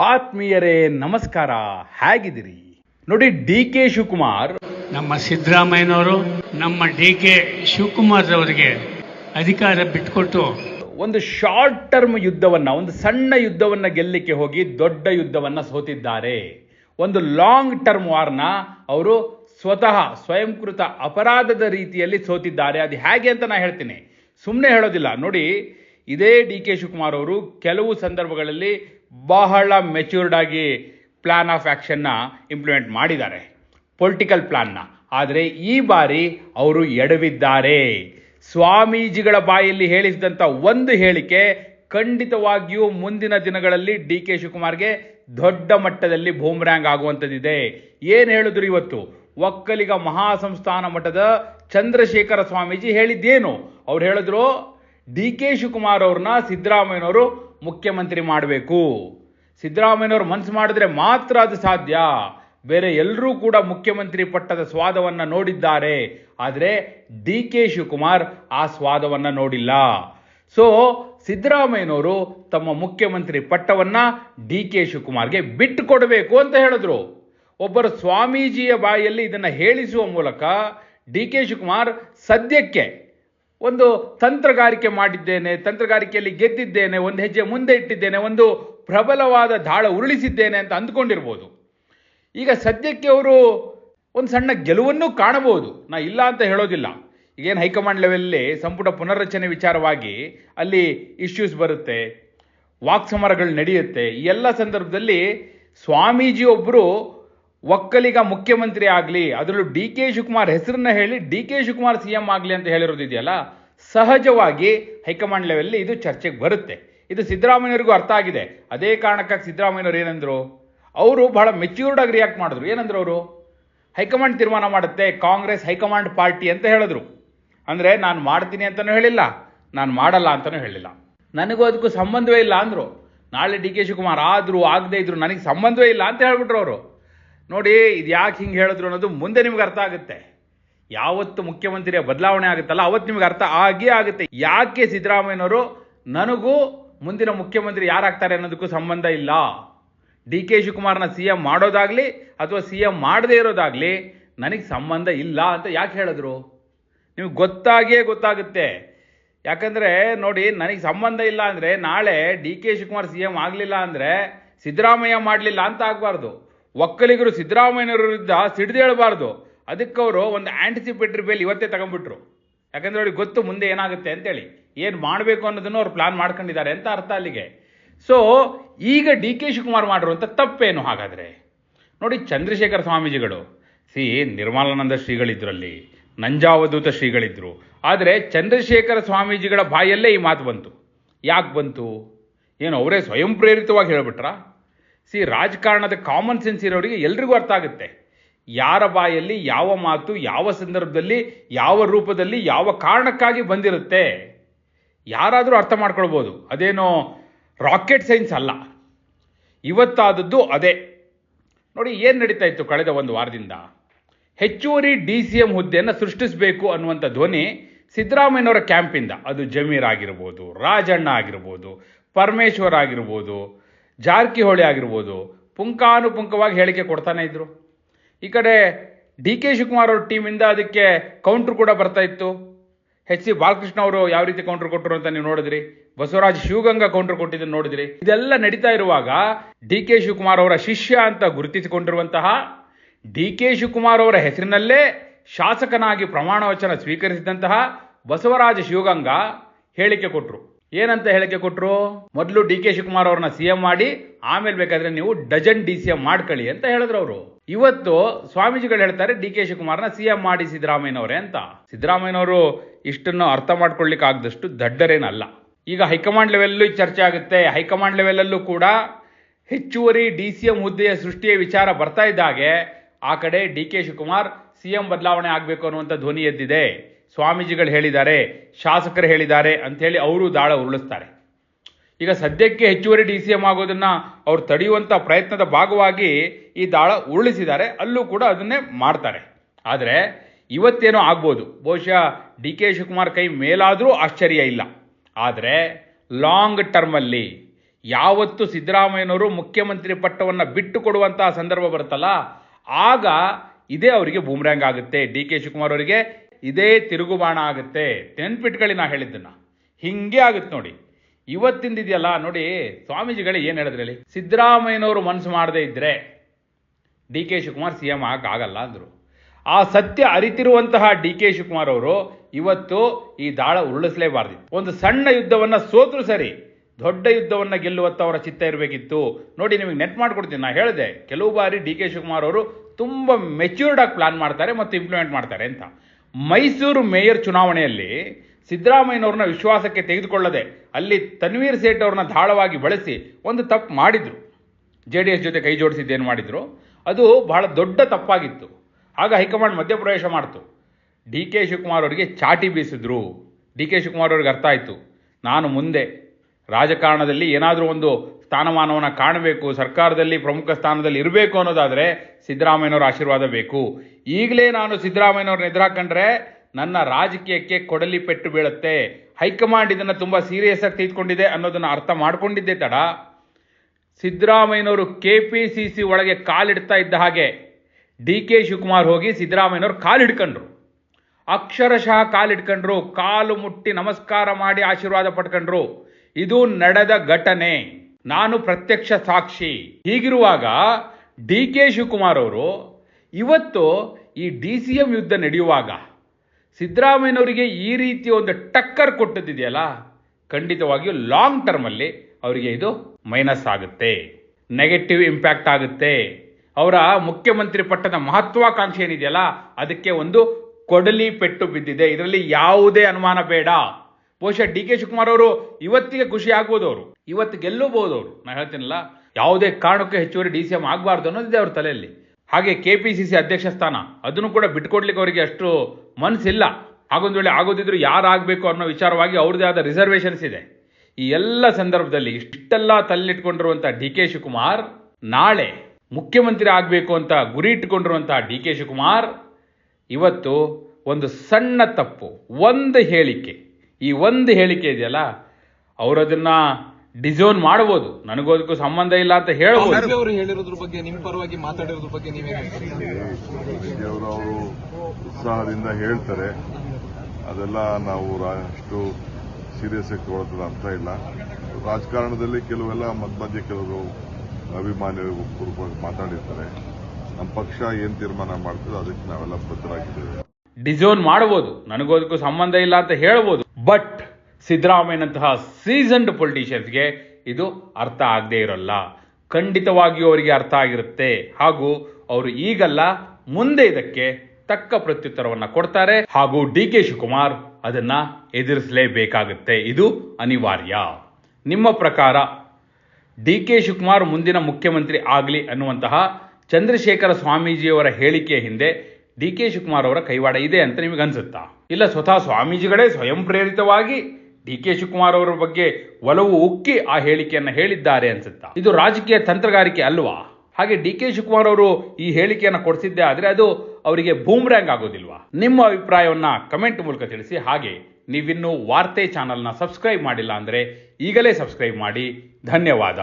ಆತ್ಮೀಯರೇ ನಮಸ್ಕಾರ. ಹೇಗಿದ್ದೀರಿ? ನೋಡಿ ಡಿ ಕೆ ಶಿವಕುಮಾರ್. ನಮ್ಮ ಸಿದ್ದರಾಮಯ್ಯನವರು ನಮ್ಮ ಡಿ ಕೆ ಶಿವಕುಮಾರ್ ಅವರಿಗೆ ಅಧಿಕಾರ ಬಿಟ್ಕೊಟ್ಟು ಒಂದು ಶಾರ್ಟ್ ಟರ್ಮ್ ಯುದ್ಧವನ್ನ ಒಂದು ಸಣ್ಣ ಯುದ್ಧವನ್ನ ಗೆಲ್ಲಕ್ಕೆ ಹೋಗಿ ದೊಡ್ಡ ಯುದ್ಧವನ್ನ ಸೋತಿದ್ದಾರೆ. ಒಂದು ಲಾಂಗ್ ಟರ್ಮ್ ವಾರ್ನ ಅವರು ಸ್ವತಃ ಸ್ವಯಂಕೃತ ಅಪರಾಧದ ರೀತಿಯಲ್ಲಿ ಸೋತಿದ್ದಾರೆ. ಅದು ಹೇಗೆ ಅಂತ ನಾನು ಹೇಳ್ತೀನಿ. ಸುಮ್ಮನೆ ಹೇಳೋದಿಲ್ಲ. ನೋಡಿ ಇದೇ ಡಿ ಕೆ ಶಿವಕುಮಾರ್ ಅವರು ಕೆಲವು ಸಂದರ್ಭಗಳಲ್ಲಿ ಬಹಳ ಮೆಚ್ಯೂರ್ಡ್ ಆಗಿ ಪ್ಲ್ಯಾನ್ ಆಫ್ ಆ್ಯಕ್ಷನ್ನ ಇಂಪ್ಲಿಮೆಂಟ್ ಮಾಡಿದ್ದಾರೆ. ಪೊಲಿಟಿಕಲ್ ಪ್ಲ್ಯಾನ್ನ ಆದರೆ ಈ ಬಾರಿ ಅವರು ಎಡವಿದ್ದಾರೆ. ಸ್ವಾಮೀಜಿಗಳ ಬಾಯಲ್ಲಿ ಹೇಳಿಸಿದಂಥ ಒಂದು ಹೇಳಿಕೆ ಖಂಡಿತವಾಗಿಯೂ ಮುಂದಿನ ದಿನಗಳಲ್ಲಿ ಡಿ ಕೆ ಶಿವಕುಮಾರ್ಗೆ ದೊಡ್ಡ ಮಟ್ಟದಲ್ಲಿ ಬೂಮ್ರ್ಯಾಂಗ್ ಆಗುವಂಥದ್ದಿದೆ. ಏನು ಹೇಳಿದ್ರು ಇವತ್ತು? ಒಕ್ಕಲಿಗ ಮಹಾಸಂಸ್ಥಾನ ಮಠದ ಚಂದ್ರಶೇಖರ ಸ್ವಾಮೀಜಿ ಹೇಳಿದ್ದೇನು. ಅವ್ರು ಹೇಳಿದ್ರು ಡಿ ಕೆ ಶಿವಕುಮಾರ್ ಅವ್ರನ್ನ ಸಿದ್ದರಾಮಯ್ಯನವರು ಮುಖ್ಯಮಂತ್ರಿ ಮಾಡಬೇಕು. ಸಿದ್ದರಾಮಯ್ಯನವರು ಮನಸ್ಸು ಮಾಡಿದ್ರೆ ಮಾತ್ರ ಅದು ಸಾಧ್ಯ. ಬೇರೆ ಎಲ್ಲರೂ ಕೂಡ ಮುಖ್ಯಮಂತ್ರಿ ಪಟ್ಟದ ಸ್ವಾದವನ್ನು ನೋಡಿದ್ದಾರೆ. ಆದರೆ ಡಿ ಕೆ ಶಿವಕುಮಾರ್ ಆ ಸ್ವಾದವನ್ನು ನೋಡಿಲ್ಲ. ಸೊ ಸಿದ್ದರಾಮಯ್ಯನವರು ತಮ್ಮ ಮುಖ್ಯಮಂತ್ರಿ ಪಟ್ಟವನ್ನು ಡಿ ಕೆ ಶಿವಕುಮಾರ್ಗೆ ಬಿಟ್ಟು ಕೊಡಬೇಕು ಅಂತ ಹೇಳಿದ್ರು. ಒಬ್ಬರು ಸ್ವಾಮೀಜಿಯ ಬಾಯಲ್ಲಿ ಇದನ್ನು ಹೇಳಿಸುವ ಮೂಲಕ ಡಿ ಕೆ ಶಿವಕುಮಾರ್ ಸದ್ಯಕ್ಕೆ ಒಂದು ತಂತ್ರಗಾರಿಕೆ ಮಾಡಿದ್ದೇನೆ, ತಂತ್ರಗಾರಿಕೆಯಲ್ಲಿ ಗೆದ್ದಿದ್ದೇನೆ, ಒಂದು ಹೆಜ್ಜೆ ಮುಂದೆ ಇಟ್ಟಿದ್ದೇನೆ, ಒಂದು ಪ್ರಬಲವಾದ ದಾಳ ಉರುಳಿಸಿದ್ದೇನೆ ಅಂತ ಅಂದ್ಕೊಂಡಿರ್ಬೋದು. ಈಗ ಸದ್ಯಕ್ಕೆ ಅವರು ಒಂದು ಸಣ್ಣ ಗೆಲುವನ್ನು ಕಾಣಬಹುದು. ನಾ ಇಲ್ಲ ಅಂತ ಹೇಳೋದಿಲ್ಲ. ಈಗೇನು ಹೈಕಮಾಂಡ್ ಲೆವೆಲ್ಲಿ ಸಂಪುಟ ಪುನರ್ರಚನೆ ವಿಚಾರವಾಗಿ ಅಲ್ಲಿ ಇಶ್ಯೂಸ್ ಬರುತ್ತೆ, ವಾಕ್ಸಮರಗಳು ನಡೆಯುತ್ತೆ. ಈ ಎಲ್ಲ ಸಂದರ್ಭದಲ್ಲಿ ಸ್ವಾಮೀಜಿ ಒಬ್ಬರು ಒಕ್ಕಲಿಗ ಮುಖ್ಯಮಂತ್ರಿ ಆಗಲಿ, ಅದರಲ್ಲೂ ಡಿ ಕೆ ಶಿವಕುಮಾರ್ ಹೆಸರನ್ನ ಹೇಳಿ, D K Shivakumar C M ಆಗಲಿ ಅಂತ ಹೇಳಿರೋದಿದೆಯಲ್ಲ, ಸಹಜವಾಗಿ ಹೈಕಮಾಂಡ್ ಲೆವೆಲ್ಲಿ ಇದು ಚರ್ಚೆಗೆ ಬರುತ್ತೆ. ಇದು ಸಿದ್ದರಾಮಯ್ಯವ್ರಿಗೂ ಅರ್ಥ ಆಗಿದೆ. ಅದೇ ಕಾರಣಕ್ಕಾಗಿ ಸಿದ್ದರಾಮಯ್ಯವ್ರು ಏನಂದ್ರು, ಅವರು ಬಹಳ ಮೆಚ್ಯೂರ್ಡ್ ಆಗಿ ರಿಯಾಕ್ಟ್ ಮಾಡಿದ್ರು. ಏನಂದ್ರು ಅವರು? ಹೈಕಮಾಂಡ್ ತೀರ್ಮಾನ ಮಾಡುತ್ತೆ, ಕಾಂಗ್ರೆಸ್ ಹೈಕಮಾಂಡ್ ಪಾರ್ಟಿ ಅಂತ ಹೇಳಿದ್ರು. ಅಂದರೆ ನಾನು ಮಾಡ್ತೀನಿ ಅಂತಲೂ ಹೇಳಿಲ್ಲ, ನಾನು ಮಾಡಲ್ಲ ಅಂತಲೂ ಹೇಳಿಲ್ಲ. ನನಗೂ ಅದಕ್ಕೂ ಸಂಬಂಧವೇ ಇಲ್ಲ ಅಂದರು. ನಾಳೆ ಡಿ ಕೆ ಶಿವಕುಮಾರ್ ಆದರೂ ಆಗದೆ ಇದ್ರು ನನಗೆ ಸಂಬಂಧವೇ ಇಲ್ಲ ಅಂತ ಹೇಳ್ಬಿಟ್ರು ಅವರು. ನೋಡಿ, ಇದು ಯಾಕೆ ಹಿಂಗೆ ಹೇಳಿದ್ರು ಅನ್ನೋದು ಮುಂದೆ ನಿಮ್ಗೆ ಅರ್ಥ ಆಗುತ್ತೆ. ಯಾವತ್ತು ಮುಖ್ಯಮಂತ್ರಿಯ ಬದಲಾವಣೆ ಆಗುತ್ತಲ್ಲ, ಅವತ್ತು ನಿಮ್ಗೆ ಅರ್ಥ ಆಗಿಯೇ ಆಗುತ್ತೆ. ಯಾಕೆ ಸಿದ್ದರಾಮಯ್ಯನವರು ನನಗೂ ಮುಂದಿನ ಮುಖ್ಯಮಂತ್ರಿ ಯಾರಾಗ್ತಾರೆ ಅನ್ನೋದಕ್ಕೂ ಸಂಬಂಧ ಇಲ್ಲ. ಡಿ ಕೆ ಶಿವಕುಮಾರ್ನ ಸಿ ಎಂ ಮಾಡೋದಾಗಲಿ ಅಥವಾ ಸಿ ಎಂ ಮಾಡದೇ ಇರೋದಾಗಲಿ ನನಗೆ ಸಂಬಂಧ ಇಲ್ಲ ಅಂತ ಯಾಕೆ ಹೇಳಿದ್ರು? ನಿಮ್ಗೆ ಗೊತ್ತಾಗಿಯೇ ಗೊತ್ತಾಗುತ್ತೆ. ಯಾಕಂದರೆ ನೋಡಿ, ನನಗೆ ಸಂಬಂಧ ಇಲ್ಲ ಅಂದರೆ ನಾಳೆ D K Shivakumar C M ಆಗಲಿಲ್ಲ ಅಂದರೆ ಸಿದ್ದರಾಮಯ್ಯ ಮಾಡಲಿಲ್ಲ ಅಂತ ಆಗಬಾರ್ದು. ಒಕ್ಕಲಿಗರು ಸಿದ್ದರಾಮಯ್ಯನವರ ವಿರುದ್ಧ ಸಿಡಿದೇಳಬಾರ್ದು ಅದಕ್ಕೆ ಅವರು ಒಂದು ಆಂಟಿಸಿಪೇಟರಿ ಬೇಲ್ ಇವತ್ತೇ ತಗೊಂಡ್ಬಿಟ್ರು. ಯಾಕಂದ್ರೆ ಅವ್ರಿಗೆ ಗೊತ್ತು ಮುಂದೆ ಏನಾಗುತ್ತೆ ಅಂತೇಳಿ. ಏನು ಮಾಡಬೇಕು ಅನ್ನೋದನ್ನು ಅವ್ರು ಪ್ಲಾನ್ ಮಾಡ್ಕೊಂಡಿದ್ದಾರೆ ಅಂತ ಅರ್ಥ ಅಲ್ಲಿಗೆ. ಸೊ ಈಗ ಡಿ ಕೆ ಶಿವಕುಮಾರ್ ಮಾಡಿರುವಂಥ ತಪ್ಪೇನು ಹಾಗಾದರೆ? ನೋಡಿ ಚಂದ್ರಶೇಖರ ಸ್ವಾಮೀಜಿಗಳು. ಸಿ, ನಿರ್ಮಲಾನಂದ ಶ್ರೀಗಳಿದ್ರಲ್ಲಿ, ನಂಜಾವಧೂತ ಶ್ರೀಗಳಿದ್ರು. ಆದರೆ ಚಂದ್ರಶೇಖರ ಸ್ವಾಮೀಜಿಗಳ ಬಾಯಲ್ಲೇ ಈ ಮಾತು ಬಂತು. ಯಾಕೆ ಬಂತು? ಏನು ಅವರೇ ಸ್ವಯಂ ಪ್ರೇರಿತವಾಗಿ ಹೇಳ್ಬಿಟ್ರಾ? ಸಿ ರಾಜಕಾರಣದ ಕಾಮನ್ ಸೆನ್ಸ್ ಇರೋರಿಗೆ ಎಲ್ರಿಗೂ ಅರ್ಥ ಆಗುತ್ತೆ. ಯಾರ ಬಾಯಲ್ಲಿ ಯಾವ ಮಾತು, ಯಾವ ಸಂದರ್ಭದಲ್ಲಿ, ಯಾವ ರೂಪದಲ್ಲಿ, ಯಾವ ಕಾರಣಕ್ಕಾಗಿ ಬಂದಿರುತ್ತೆ? ಯಾರಾದರೂ ಅರ್ಥ ಮಾಡ್ಕೊಳ್ಬೋದು. ಅದೇನೋ ರಾಕೆಟ್ ಸೈನ್ಸ್ ಅಲ್ಲ. ಇವತ್ತಾದದ್ದು ಅದೇ. ನೋಡಿ, ಏನು ನಡೀತಾ ಇತ್ತು ಕಳೆದ ಒಂದು ವಾರದಿಂದ? ಹೆಚ್ಚುವರಿ ಡಿ ಸಿ ಎಂ ಹುದ್ದೆಯನ್ನು ಸೃಷ್ಟಿಸಬೇಕು ಅನ್ನುವಂಥ ಧ್ವನಿ ಸಿದ್ದರಾಮಯ್ಯನವರ ಕ್ಯಾಂಪಿಂದ ಅದು ಜಮೀರ್ ಆಗಿರ್ಬೋದು, ರಾಜಣ್ಣ ಆಗಿರ್ಬೋದು, ಪರಮೇಶ್ವರ್ ಆಗಿರ್ಬೋದು ಜಾರಕಿಹೊಳಿ ಆಗಿರ್ಬೋದು, ಪುಂಖಾನುಪುಂಖವಾಗಿ ಹೇಳಿಕೆ ಕೊಡ್ತಾನೆ ಇದ್ರು. ಈ ಕಡೆ ಡಿ ಕೆ ಶಿವಕುಮಾರ್ ಅವ್ರ ಟೀಮಿಂದ ಅದಕ್ಕೆ ಕೌಂಟ್ರ್ ಕೂಡ ಬರ್ತಾ ಇತ್ತು. ಎಚ್ ಸಿ ಬಾಲಕೃಷ್ಣ ಅವರು ಯಾವ ರೀತಿ ಕೌಂಟ್ರ್ ಕೊಟ್ಟರು ಅಂತ ನೀವು ನೋಡಿದ್ರಿ? ಬಸವರಾಜ್ ಶಿವಗಂಗಾ ಕೌಂಟ್ರ್ ಕೊಟ್ಟಿದ್ದನ್ನು ನೋಡಿದ್ರಿ? ಇದೆಲ್ಲ ನಡೀತಾ ಇರುವಾಗ ಡಿ ಕೆ ಶಿವಕುಮಾರ್ ಅವರ ಶಿಷ್ಯ ಅಂತ ಗುರುತಿಸಿಕೊಂಡಿರುವಂತಹ ಡಿ ಕೆ ಶಿವಕುಮಾರ್ ಅವರ ಹೆಸರಿನಲ್ಲೇ ಶಾಸಕನಾಗಿ ಪ್ರಮಾಣ ವಚನ ಸ್ವೀಕರಿಸಿದಂತಹ ಬಸವರಾಜ ಶಿವಗಂಗಾ ಹೇಳಿಕೆ ಕೊಟ್ರು. ಏನಂತ ಹೇಳಿಕೆ ಕೊಟ್ಟರು ಮೊದಲು ಡಿ ಕೆ ಶಿವಕುಮಾರ್ ಅವ್ರನ್ನ ಸಿ ಎಂ ಮಾಡಿ, ಆಮೇಲೆ ಬೇಕಾದ್ರೆ ನೀವು ಡಜನ್ ಡಿ ಸಿ ಎಂ ಮಾಡ್ಕೊಳ್ಳಿ ಅಂತ ಹೇಳಿದ್ರು ಅವರು. ಇವತ್ತು ಸ್ವಾಮೀಜಿಗಳು ಹೇಳ್ತಾರೆ ಡಿ ಕೆ ಶಿವಕುಮಾರ್ನ ಸಿ ಎಂ ಮಾಡಿ ಸಿದ್ದರಾಮಯ್ಯನವರೇ ಅಂತ. ಸಿದ್ದರಾಮಯ್ಯನವರು ಇಷ್ಟನ್ನು ಅರ್ಥ ಮಾಡ್ಕೊಳ್ಲಿಕ್ಕೆ ಆಗದಷ್ಟು ದಡ್ಡರೇನಲ್ಲ. ಈಗ ಹೈಕಮಾಂಡ್ ಲೆವೆಲ್ಲೂ ಚರ್ಚೆ ಆಗುತ್ತೆ. ಹೈಕಮಾಂಡ್ ಲೆವೆಲಲ್ಲೂ ಕೂಡ ಹೆಚ್ಚುವರಿ ಡಿ ಸಿ ಎಂ ಹುದ್ದೆಯ ಸೃಷ್ಟಿಯ ವಿಚಾರ ಬರ್ತಾ ಇದ್ದಾಗೆ ಆ ಕಡೆ D K Shivakumar C M ಬದಲಾವಣೆ ಆಗಬೇಕು ಅನ್ನುವಂಥ ಧ್ವನಿ ಎದ್ದಿದೆ. ಸ್ವಾಮೀಜಿಗಳು ಹೇಳಿದ್ದಾರೆ, ಶಾಸಕರು ಹೇಳಿದ್ದಾರೆ ಅಂಥೇಳಿ ಅವರು ದಾಳ ಉರುಳಿಸ್ತಾರೆ. ಈಗ ಸದ್ಯಕ್ಕೆ ಹೆಚ್ಚುವರಿ ಡಿ ಸಿ ಎಂ ಆಗೋದನ್ನು ಅವ್ರು ತಡೆಯುವಂಥ ಪ್ರಯತ್ನದ ಭಾಗವಾಗಿ ಈ ದಾಳ ಉರುಳಿಸಿದ್ದಾರೆ, ಅಲ್ಲೂ ಕೂಡ ಅದನ್ನೇ ಮಾಡ್ತಾರೆ. ಆದರೆ ಇವತ್ತೇನೋ ಆಗ್ಬೋದು. ಬಹುಶಃ ಡಿ ಕೆ ಶಿವಕುಮಾರ್ ಕೈ ಮೇಲಾದರೂ ಆಶ್ಚರ್ಯ ಇಲ್ಲ. ಆದರೆ ಲಾಂಗ್ ಟರ್ಮಲ್ಲಿ ಯಾವತ್ತು ಸಿದ್ದರಾಮಯ್ಯನವರು ಮುಖ್ಯಮಂತ್ರಿ ಪಟ್ಟವನ್ನು ಬಿಟ್ಟು ಕೊಡುವಂತಹ ಸಂದರ್ಭ ಬರುತ್ತಲ್ಲ, ಆಗ ಇದೇ ಅವರಿಗೆ ಬೂಮ್ರ್ಯಾಂಗ್ ಆಗುತ್ತೆ. ಡಿ ಕೆ ಶಿವಕುಮಾರ್ ಅವರಿಗೆ ಇದೇ ತಿರುಗುಬಾಣ ಆಗುತ್ತೆ. ನೆನ್ಪಿಟ್ಕೊಳ್ಳಿ ನಾ ಹೇಳಿದ್ದನ್ನ. ಹಿಂಗೆ ಆಗುತ್ತೆ ನೋಡಿ. ಇವತ್ತಿಂದಿದೆಯಲ್ಲ ನೋಡಿ ಸ್ವಾಮೀಜಿಗಳು ಏನು ಹೇಳಿದ್ರೆ ಹೇಳಿ? ಸಿದ್ದರಾಮಯ್ಯನವರು ಮನಸ್ಸು ಮಾಡದೇ ಇದ್ದರೆ D K Shivakumar C M ಆಗಲ್ಲ ಅಂದರು. ಆ ಸತ್ಯ ಅರಿತಿರುವಂತಹ ಡಿ ಕೆ ಶಿವಕುಮಾರ್ ಅವರು ಇವತ್ತು ಈ ದಾಳ ಉರುಳಿಸಲೇಬಾರ್ದಿತ್ತು. ಒಂದು ಸಣ್ಣ ಯುದ್ಧವನ್ನು ಸೋತರು ಸರಿ, ದೊಡ್ಡ ಯುದ್ಧವನ್ನು ಗೆಲ್ಲುವತ್ತ ಅವರ ಚಿತ್ತ ಇರಬೇಕಿತ್ತು. ನೋಡಿ ನಿಮಗೆ ನೆಟ್ ಮಾಡ್ಕೊಡ್ತೀನಿ ನಾನು ಹೇಳಿದೆ. ಕೆಲವು ಬಾರಿ ಡಿ ಕೆ ಶಿವಕುಮಾರ್ ಅವರು ತುಂಬ ಮೆಚ್ಯೂರ್ಡ್ ಆಗಿ ಪ್ಲಾನ್ ಮಾಡ್ತಾರೆ ಮತ್ತು ಇಂಪ್ಲಿಮೆಂಟ್ ಮಾಡ್ತಾರೆ ಅಂತ. ಮೈಸೂರು ಮೇಯರ್ ಚುನಾವಣೆಯಲ್ಲಿ ಸಿದ್ದರಾಮಯ್ಯನವ್ರನ್ನ ವಿಶ್ವಾಸಕ್ಕೆ ತೆಗೆದುಕೊಳ್ಳದೆ ಅಲ್ಲಿ ತನ್ವೀರ್ ಸೇಠ್ ಅವ್ರನ್ನ ಧಾಳವಾಗಿ ಬಳಸಿ ಒಂದು ತಪ್ಪು ಮಾಡಿದ್ರು. ಜೆ ಡಿ ಎಸ್ ಜೊತೆ ಕೈ ಜೋಡಿಸಿದ್ದೇನು ಮಾಡಿದ್ರು. ಅದು ಬಹಳ ದೊಡ್ಡ ತಪ್ಪಾಗಿತ್ತು. ಆಗ ಹೈಕಮಾಂಡ್ ಮಧ್ಯಪ್ರವೇಶ ಮಾಡ್ತು. ಡಿ ಕೆ ಶಿವಕುಮಾರ್ ಅವರಿಗೆ ಚಾಟಿ ಬೀಸಿದ್ರು. ಡಿ ಕೆ ಶಿವಕುಮಾರ್ ಅವ್ರಿಗೆ ಅರ್ಥ ಆಯಿತು. ನಾನು ಮುಂದೆ ರಾಜಕಾರಣದಲ್ಲಿ ಏನಾದರೂ ಒಂದು ಸ್ಥಾನಮಾನವನ್ನು ಕಾಣಬೇಕು, ಸರ್ಕಾರದಲ್ಲಿ ಪ್ರಮುಖ ಸ್ಥಾನದಲ್ಲಿ ಇರಬೇಕು ಅನ್ನೋದಾದರೆ ಸಿದ್ದರಾಮಯ್ಯನವರ ಆಶೀರ್ವಾದ ಬೇಕು. ಈಗಲೇ ನಾನು ಸಿದ್ದರಾಮಯ್ಯನವ್ರನ್ನ ಎದುರಾಕೊಂಡ್ರೆ ನನ್ನ ರಾಜಕೀಯಕ್ಕೆ ಕೊಡಲಿ ಪೆಟ್ಟು ಬೀಳುತ್ತೆ. ಹೈಕಮಾಂಡ್ ಇದನ್ನು ತುಂಬ ಸೀರಿಯಸ್ ಆಗಿ ತೆಗೆದುಕೊಂಡಿದೆ ಅನ್ನೋದನ್ನು ಅರ್ಥ ಮಾಡಿಕೊಂಡಿದ್ದೆ ತಡ. ಸಿದ್ದರಾಮಯ್ಯನವರು ಕೆ ಪಿ ಸಿ ಸಿ ಒಳಗೆ ಕಾಲಿಡ್ತಾ ಇದ್ದ ಹಾಗೆ ಡಿ ಕೆ ಶಿವಕುಮಾರ್ ಹೋಗಿ ಸಿದ್ದರಾಮಯ್ಯನವರು ಕಾಲಿಡ್ಕೊಂಡ್ರು ಅಕ್ಷರಶಃ ಕಾಲಿಡ್ಕೊಂಡ್ರು ಕಾಲು ಮುಟ್ಟಿ ನಮಸ್ಕಾರ ಮಾಡಿ ಆಶೀರ್ವಾದ ಪಡ್ಕೊಂಡ್ರು. ಇದು ನಡೆದ ಘಟನೆ. ನಾನು ಪ್ರತ್ಯಕ್ಷ ಸಾಕ್ಷಿ. ಹೀಗಿರುವಾಗ, ಡಿ ಕೆ ಶಿವಕುಮಾರ್ ಅವರು, ಇವತ್ತು ಈ ಡಿ ಸಿ ಎಂ ಯುದ್ಧ ನಡೆಯುವಾಗ, ಸಿದ್ದರಾಮಯ್ಯನವರಿಗೆ ಈ ರೀತಿ ಒಂದು ಟಕ್ಕರ್ ಕೊಟ್ಟದಿದೆಯಲ್ಲ ಖಂಡಿತವಾಗಿಯೂ ಲಾಂಗ್ ಟರ್ಮಲ್ಲಿ ಅವರಿಗೆ ಇದು ಮೈನಸ್ ಆಗುತ್ತೆ. ನೆಗೆಟಿವ್ ಇಂಪ್ಯಾಕ್ಟ್ ಆಗುತ್ತೆ. ಅವರ ಮುಖ್ಯಮಂತ್ರಿ ಪಟ್ಟದ ಮಹತ್ವಾಕಾಂಕ್ಷೆ ಏನಿದೆಯಲ್ಲ, ಅದಕ್ಕೆ ಒಂದು ಕೊಡಲಿ ಪೆಟ್ಟು ಬಿದ್ದಿದೆ. ಇದರಲ್ಲಿ ಯಾವುದೇ ಅನುಮಾನ ಬೇಡ. ಬಹುಶಃ ಡಿ ಕೆ ಶಿವಕುಮಾರ್ ಅವರು ಇವತ್ತಿಗೆ ಖುಷಿ ಆಗ್ಬೋದು ಅವರು ಇವತ್ತು ಗೆಲ್ಲಬಹುದು ಅವರು ನಾನು ಹೇಳ್ತೀನಲ್ಲ, ಯಾವುದೇ ಕಾರಣಕ್ಕೂ ಹೆಚ್ಚುವರಿ ಡಿ ಸಿ ಎಂ ಆಗಬಾರ್ದು ಅನ್ನೋದಿದೆ ಅವ್ರ ತಲೆಯಲ್ಲಿ. ಹಾಗೆ ಕೆ ಪಿ ಸಿ ಸಿ ಅಧ್ಯಕ್ಷ ಸ್ಥಾನ, ಅದನ್ನು ಕೂಡ ಬಿಟ್ಕೊಡ್ಲಿಕ್ಕೆ ಅವರಿಗೆ ಅಷ್ಟು ಮನಸ್ಸಿಲ್ಲ. ಹಾಗೊಂದು ವೇಳೆ ಆಗೋದಿದ್ರು ಯಾರಾಗಬೇಕು ಅನ್ನೋ ವಿಚಾರವಾಗಿ ಅವ್ರದ್ದೇ ಆದ ರಿಸರ್ವೇಷನ್ಸ್ ಇದೆ. ಈ ಎಲ್ಲ ಸಂದರ್ಭದಲ್ಲಿ ಇಷ್ಟೆಲ್ಲ ತಲ್ಲಿಟ್ಕೊಂಡಿರುವಂಥ ಡಿ ಕೆ ಶಿವಕುಮಾರ್, ನಾಳೆ ಮುಖ್ಯಮಂತ್ರಿ ಆಗಬೇಕು ಅಂತ ಗುರಿ ಇಟ್ಟುಕೊಂಡಿರುವಂತಹ ಡಿ ಕೆ ಶಿವಕುಮಾರ್, ಇವತ್ತು ಒಂದು ಸಣ್ಣ ತಪ್ಪು, ಒಂದು ಹೇಳಿಕೆ. ಈ ಒಂದು ಹೇಳಿಕೆ ಇದೆಯಲ್ಲ ಅವರು ಅದನ್ನ ಡಿಸೋನ್ ಮಾಡ್ಬೋದು ನನಗೋದಕ್ಕೂ ಸಂಬಂಧ ಇಲ್ಲ ಅಂತ ಹೇಳಬಹುದು ಅವರು ಹೇಳಿರೋದ್ರ ಬಗ್ಗೆ ನಿಮ್ಮ ಪರವಾಗಿ ಮಾತಾಡಿರೋದ್ರ ಬಗ್ಗೆ ಅವರು ಅವರು ಉತ್ಸಾಹದಿಂದ ಹೇಳ್ತಾರೆ ಅದೆಲ್ಲ ನಾವು ಅಷ್ಟು ಸೀರಿಯಸ್ ಆಗಿ ತಗೊಳ್ಳೋದ್ರ ಅರ್ಥ ಇಲ್ಲ. ರಾಜಕಾರಣದಲ್ಲಿ ಕೆಲವೆಲ್ಲ ಮಧ್ಯ ಮಧ್ಯೆ ಕೆಲವರು ಅಭಿಮಾನಿಗಳು ಮಾತಾಡಿರ್ತಾರೆ. ನಮ್ಮ ಪಕ್ಷ ಏನ್ ತೀರ್ಮಾನ ಮಾಡ್ತದೆ ಅದಕ್ಕೆ ನಾವೆಲ್ಲ ಬದ್ಧರಾಗಿದ್ದೇವೆ. ಡಿಸೋನ್ ಮಾಡಬಹುದು. ನನಗೋದಕ್ಕೂ ಸಂಬಂಧ ಇಲ್ಲ ಅಂತ ಹೇಳ್ಬೋದು. ಬಟ್ ಸಿದ್ದರಾಮಯ್ಯನಂತಹ ಸೀಸನ್ಡ್ ಪೊಲಿಟಿಷಿಯನ್ಸ್ಗೆ ಇದು ಅರ್ಥ ಆಗದೇ ಇರೋಲ್ಲ. ಖಂಡಿತವಾಗಿಯೂ ಅವರಿಗೆ ಅರ್ಥ ಆಗಿರುತ್ತೆ. ಹಾಗೂ ಅವರು ಈಗಲ್ಲ ಮುಂದೆ ಇದಕ್ಕೆ ತಕ್ಕ ಪ್ರತ್ಯುತ್ತರವನ್ನು ಕೊಡ್ತಾರೆ. ಹಾಗೂ ಡಿ ಕೆ ಶಿವಕುಮಾರ್ ಅದನ್ನ ಎದುರಿಸಲೇಬೇಕಾಗುತ್ತೆ. ಇದು ಅನಿವಾರ್ಯ. ನಿಮ್ಮ ಪ್ರಕಾರ ಡಿ ಕೆ ಶಿವಕುಮಾರ್ ಮುಂದಿನ ಮುಖ್ಯಮಂತ್ರಿ ಆಗಲಿ ಅನ್ನುವಂತಹ ಚಂದ್ರಶೇಖರ ಸ್ವಾಮೀಜಿಯವರ ಹೇಳಿಕೆಯ ಹಿಂದೆ ಡಿ ಕೆ ಶಿವಕುಮಾರ್ ಅವರ ಕೈವಾಡ ಇದೆ ಅಂತ ನಿಮಗೆ ಅನ್ಸುತ್ತಾ? ಇಲ್ಲ ಸ್ವತಃ ಸ್ವಾಮೀಜಿಗಳೇ ಸ್ವಯಂ ಪ್ರೇರಿತವಾಗಿ ಡಿ ಕೆ ಶಿವಕುಮಾರ್ ಅವರ ಬಗ್ಗೆ ಒಲವು ಉಕ್ಕಿ ಆ ಹೇಳಿಕೆಯನ್ನು ಹೇಳಿದ್ದಾರೆ ಅನ್ಸುತ್ತಾ? ಇದು ರಾಜಕೀಯ ತಂತ್ರಗಾರಿಕೆ ಅಲ್ವಾ? ಹಾಗೆ ಡಿ ಕೆ ಶಿವಕುಮಾರ್ ಅವರು ಈ ಹೇಳಿಕೆಯನ್ನು ಕೊಡಿಸಿದ್ದೆ ಆದರೆ ಅದು ಅವರಿಗೆ ಬೂಮ್ರ್ಯಾಂಗ್ ಆಗೋದಿಲ್ವಾ? ನಿಮ್ಮ ಅಭಿಪ್ರಾಯವನ್ನ ಕಮೆಂಟ್ ಮೂಲಕ ತಿಳಿಸಿ. ಹಾಗೆ ನೀವಿನ್ನೂ ವಾರ್ತೆ ಚಾನಲ್ನ ಸಬ್ಸ್ಕ್ರೈಬ್ ಮಾಡಿಲ್ಲ ಅಂದರೆ ಈಗಲೇ ಸಬ್ಸ್ಕ್ರೈಬ್ ಮಾಡಿ. ಧನ್ಯವಾದ.